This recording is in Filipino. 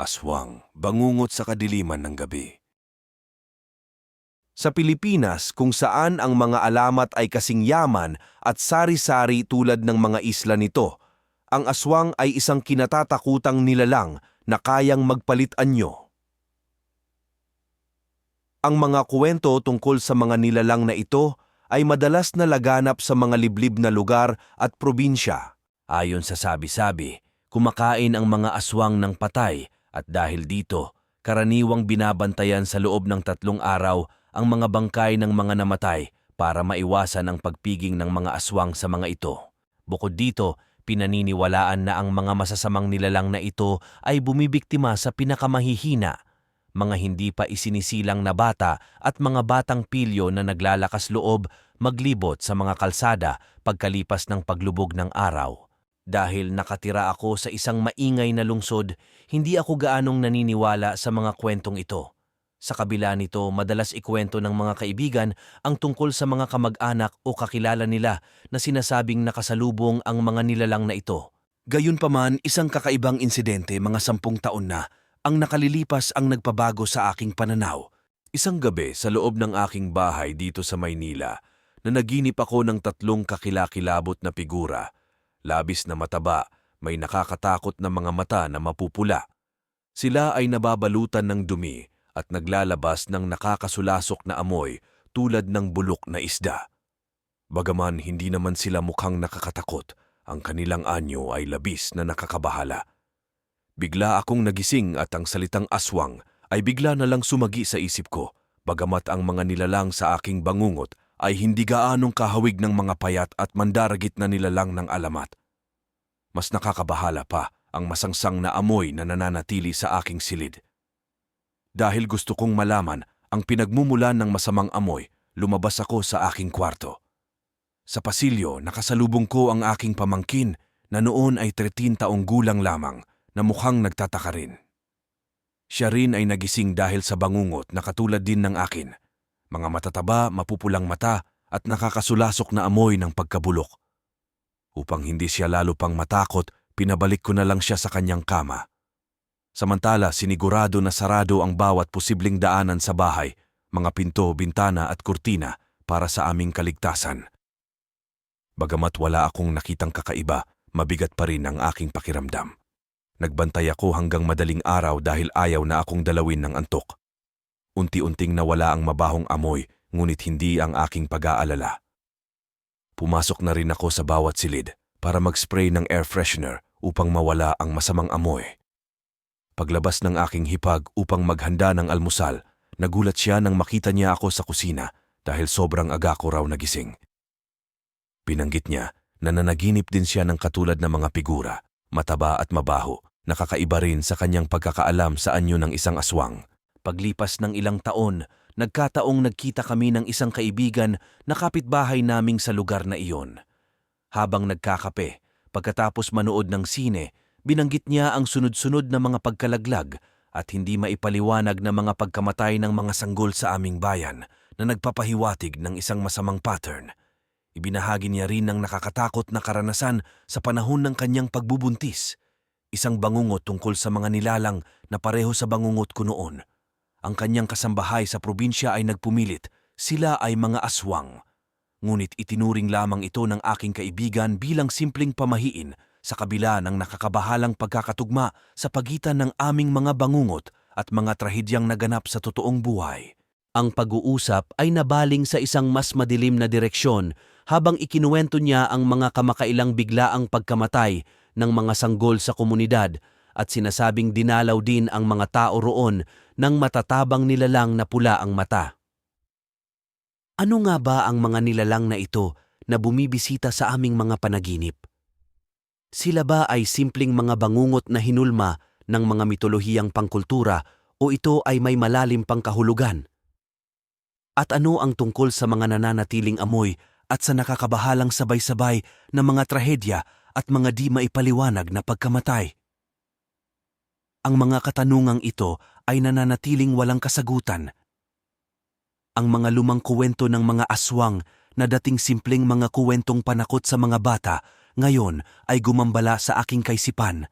Aswang, bangungot sa kadiliman ng gabi. Sa Pilipinas, kung saan ang mga alamat ay kasing yaman at sari-sari tulad ng mga isla nito, ang aswang ay isang kinatatakutang nilalang na kayang magpalit anyo. Ang mga kwento tungkol sa mga nilalang na ito ay madalas na laganap sa mga liblib na lugar at probinsya. Ayon sa sabi-sabi, kumakain ang mga aswang ng patay at dahil dito, karaniwang binabantayan sa loob ng tatlong araw ang mga bangkay ng mga namatay para maiwasan ang pagpiging ng mga aswang sa mga ito. Bukod dito, pinaniniwalaan na ang mga masasamang nilalang na ito ay bumibiktima sa pinakamahihina, mga hindi pa isinisilang na bata at mga batang pilyo na naglalakas loob maglibot sa mga kalsada pagkalipas ng paglubog ng araw. Dahil nakatira ako sa isang maingay na lungsod, hindi ako gaanong naniniwala sa mga kwentong ito. Sa kabila nito, madalas ikwento ng mga kaibigan ang tungkol sa mga kamag-anak o kakilala nila na sinasabing nakasalubong ang mga nilalang na ito. Gayunpaman, isang kakaibang insidente mga sampung taon na ang nakalilipas ang nagpabago sa aking pananaw. Isang gabi sa loob ng aking bahay dito sa Maynila, na naginip ako ng tatlong kakilakilabot na figura. Labis na mataba, may nakakatakot na mga mata na mapupula. Sila ay nababalutan ng dumi at naglalabas ng nakakasulasok na amoy tulad ng bulok na isda. Bagaman hindi naman sila mukhang nakakatakot, ang kanilang anyo ay labis na nakakabahala. Bigla akong nagising at ang salitang aswang ay bigla na lang sumagi sa isip ko, bagamat ang mga nilalang sa aking bangungot ay hindi gaanong kahawig ng mga payat at mandaragit na nilalang ng alamat. Mas nakakabahala pa ang masangsang na amoy na nananatili sa aking silid. Dahil gusto kong malaman ang pinagmumulan ng masamang amoy, lumabas ako sa aking kwarto. Sa pasilyo, nakasalubong ko ang aking pamangkin na noon ay 13 taong gulang lamang na mukhang nagtataka rin. Siya rin ay nagising dahil sa bangungot na katulad din ng akin. Mga matataba, mapupulang mata at nakakasulasok na amoy ng pagkabulok. Upang hindi siya lalo pang matakot, pinabalik ko na lang siya sa kanyang kama. Samantala, sinigurado na sarado ang bawat posibleng daanan sa bahay, mga pinto, bintana at kurtina para sa aming kaligtasan. Bagamat wala akong nakitang kakaiba, mabigat pa rin ang aking pakiramdam. Nagbantay ako hanggang madaling araw dahil ayaw na akong dalawin ng antok. Unti-unting nawala ang mabahong amoy, ngunit hindi ang aking pag-aalala. Pumasok na rin ako sa bawat silid para mag-spray ng air freshener upang mawala ang masamang amoy. Paglabas ng aking hipag upang maghanda ng almusal, nagulat siya nang makita niya ako sa kusina dahil sobrang aga ko raw nagising. Binanggit niya na nanaginip din siya ng katulad ng mga figura, mataba at mabaho, nakakaiba rin sa kanyang pagkakaalam sa anyo ng isang aswang. Paglipas ng ilang taon, nagkataong nagkita kami ng isang kaibigan na kapitbahay naming sa lugar na iyon. Habang nagkakape, pagkatapos manood ng sine, binanggit niya ang sunod-sunod na mga pagkalaglag at hindi maipaliwanag na mga pagkamatay ng mga sanggol sa aming bayan na nagpapahiwatig ng isang masamang pattern. Ibinahagi niya rin ng nakakatakot na karanasan sa panahon ng kanyang pagbubuntis. Isang bangungot tungkol sa mga nilalang na pareho sa bangungot ko noon. Ang kanyang kasambahay sa probinsya ay nagpumilit, sila ay mga aswang. Ngunit itinuring lamang ito ng aking kaibigan bilang simpleng pamahiin sa kabila ng nakakabahalang pagkakatugma sa pagitan ng aming mga bangungot at mga trahedyang naganap sa totoong buhay. Ang pag-uusap ay nabaling sa isang mas madilim na direksyon habang ikinuwento niya ang mga kamakailang biglaang pagkamatay ng mga sanggol sa komunidad at sinasabing dinalaw din ang mga tao roon ng matatabang nilalang na pula ang mata. Ano nga ba ang mga nilalang na ito na bumibisita sa aming mga panaginip? Sila ba ay simpleng mga bangungot na hinulma ng mga mitolohiyang pangkultura o ito ay may malalim pang kahulugan? At ano ang tungkol sa mga nananatiling amoy at sa nakakabahalang sabay-sabay na mga trahedya at mga di maipaliwanag na pagkamatay? Ang mga katanungang ito ay nananatiling walang kasagutan. Ang mga lumang kuwento ng mga aswang na dating simpleng mga kuwentong panakot sa mga bata ngayon ay gumambala sa aking kaisipan